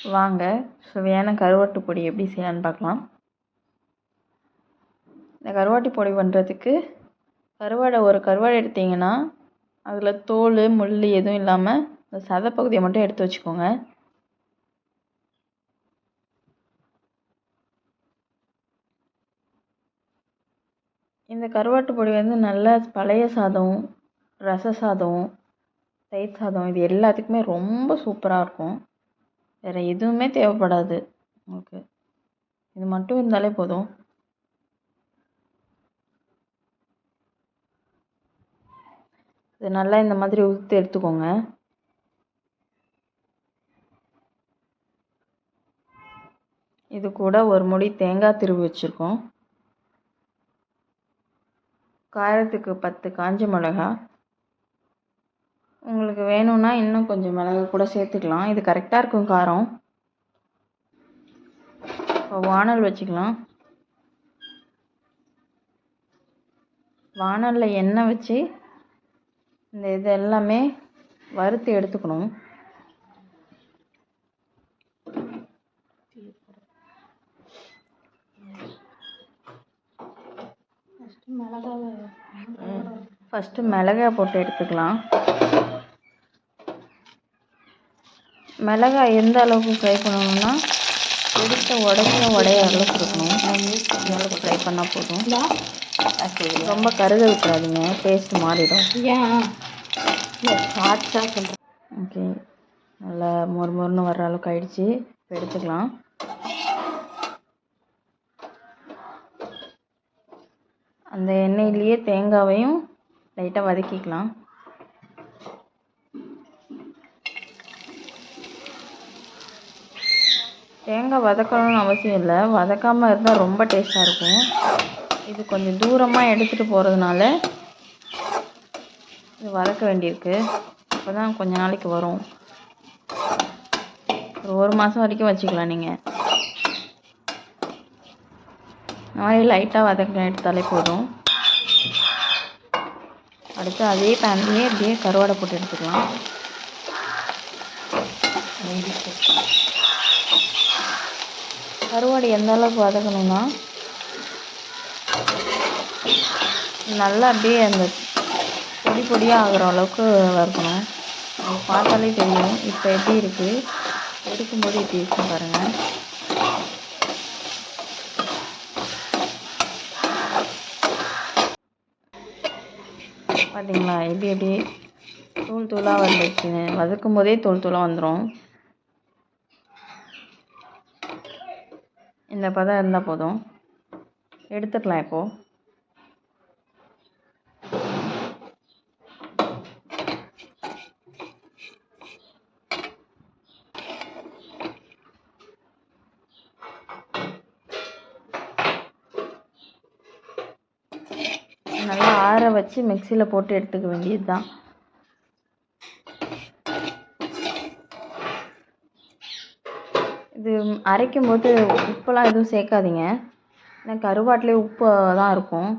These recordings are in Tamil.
வாங்க. சுவையான கருவாட்டு பொடி எப்படி செய்யலான்னு பார்க்கலாம். இந்த கருவாட்டு பொடி பண்ணுறதுக்கு கருவாடை ஒரு கருவாடை எடுத்தீங்கன்னா அதில் தோல் முள் எதுவும் இல்லாமல் இந்த சதை பகுதியை மட்டும் எடுத்து வச்சுக்கோங்க. இந்த கருவாட்டு பொடி வந்து நல்லா பழைய சாதம் ரச சாதம் தயிர் சாதம் இது எல்லாத்துக்குமே ரொம்ப சூப்பராக இருக்கும். வேறு எதுவுமே தேவைப்படாது உங்களுக்கு. இது மட்டும் இருந்தாலே போதும். இது நல்லா இந்த மாதிரி உதுத்து எடுத்துக்கோங்க. இது கூட ஒரு முடி தேங்காய் திருவி வச்சுருக்கோம். காரத்துக்கு பத்து காஞ்ச மிளகா உங்களுக்கு வேணும்னா இன்னும் கொஞ்சம் மிளகு கூட சேர்த்துக்கலாம். இது கரெக்டாக இருக்கும் காரம். இப்போ வானல் வச்சுக்கலாம். வானலில் எண்ணெய் வச்சு இந்த இது எல்லாமே வறுத்து எடுத்துக்கணும். ஃபஸ்ட்டு மிளகாய் போட்டு எடுத்துக்கலாம். மிளகாய் எந்த அளவுக்கு ஃப்ரை பண்ணணும்னா எடுத்த உடனே உடைய அளவுக்கு இருக்கணும். அந்த அளவுக்கு ஃப்ரை பண்ணால் போதும். ரொம்ப கருக விட்டுறாதீங்க டேஸ்ட் மாறிடும் ஓகே நல்லா மொறு மொறுன்னு வர்ற அளவுக்கு ஆயிடுச்சு. எடுத்துக்கலாம். அந்த எண்ணெயிலேயே தேங்காவையும் லைட்டாக வதக்கிக்கலாம். தேங்காய் வதக்கணும்னு அவசியம் இல்லை. வதக்காமல் இருந்தால் ரொம்ப டேஸ்ட்டாக இருக்கும். இது கொஞ்சம் தூரமாக எடுத்துகிட்டு போகிறதுனால இது வதக்க வேண்டியிருக்கு. அப்போ தான் கொஞ்ச நாளைக்கு வரும். ஒரு ஒரு மாதம் வரைக்கும் வச்சுக்கலாம் நீங்கள் இந்த மாதிரி லைட்டாக வதக்க எடுத்தாலே போதும். அடுத்து அதே பேன்லேயே அப்படியே கருவாடை போட்டு எடுத்துக்கலாம். கருவாடு எந்த அளவுக்கு வதக்கணும்னா நல்லா அப்படியே அந்த பொடி பொடியாக ஆகிற அளவுக்கு வறுக்கணும். அது பார்த்தாலே தெரியும். இப்போ எப்படி இருக்குது எடுக்கும்போது எப்படி இருக்கும் பாருங்கள் பார்த்தீங்களா எப்படி எப்படி? தூள் தூளாக வந்துடுச்சுன்னு வதக்கும் போதே தூள் தூளாக வந்துடும் இந்த பதம் இருந்தால் போதும். எடுத்துக்கலாம் இப்போது நல்லா ஆற வச்சு மிக்சியில் போட்டு எடுத்துக்க வேண்டியது தான் இது அரைக்கும் போது உப்பெல்லாம் எதுவும் சேர்க்காதீங்க. ஏன்னா கருவாட்டிலே உப்பு தான் இருக்கும்.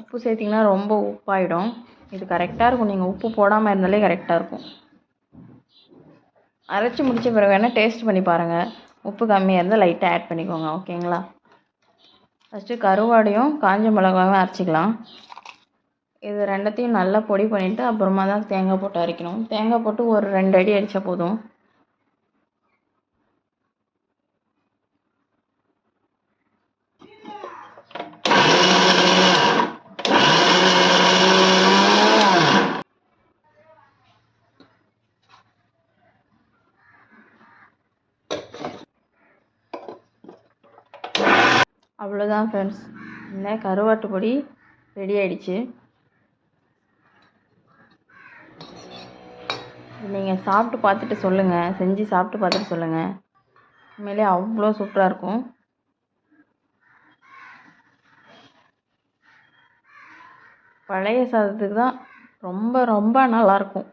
உப்பு சேர்த்திங்கன்னா ரொம்ப உப்பாயிடும். இது கரெக்டாக இருக்கும். நீங்கள் உப்பு போடாமல் இருந்தாலே கரெக்டாக இருக்கும். அரைச்சி முடித்த பிறகு வேணால் டேஸ்ட் பண்ணி பாருங்கள் உப்பு கம்மியாக இருந்தால் லைட்டாக ஆட் பண்ணிக்கோங்க. ஓகேங்களா ஃபஸ்ட்டு கருவாடையும் காஞ்ச மிளகாயும் அரைச்சிக்கலாம். இது ரெண்டத்தையும் நல்லா பொடி பண்ணிவிட்டு அப்புறமா தான் தேங்காய் போட்டு அரைக்கணும். தேங்காய் போட்டு ஒரு ரெண்டு அடி அடித்தா போதும். அவ்வளோதான் ஃப்ரெண்ட்ஸ் இந்த கருவாட்டு பொடி ரெடி ஆயிடுச்சு. நீங்கள் சாப்பிட்டு பார்த்துட்டு சொல்லுங்கள் செஞ்சு சாப்பிட்டு பார்த்துட்டு சொல்லுங்கள் உண்மையிலே அவ்வளோ சூப்பராக இருக்கும். பழைய சாதத்துக்கு தான் ரொம்ப ரொம்ப நல்லாயிருக்கும்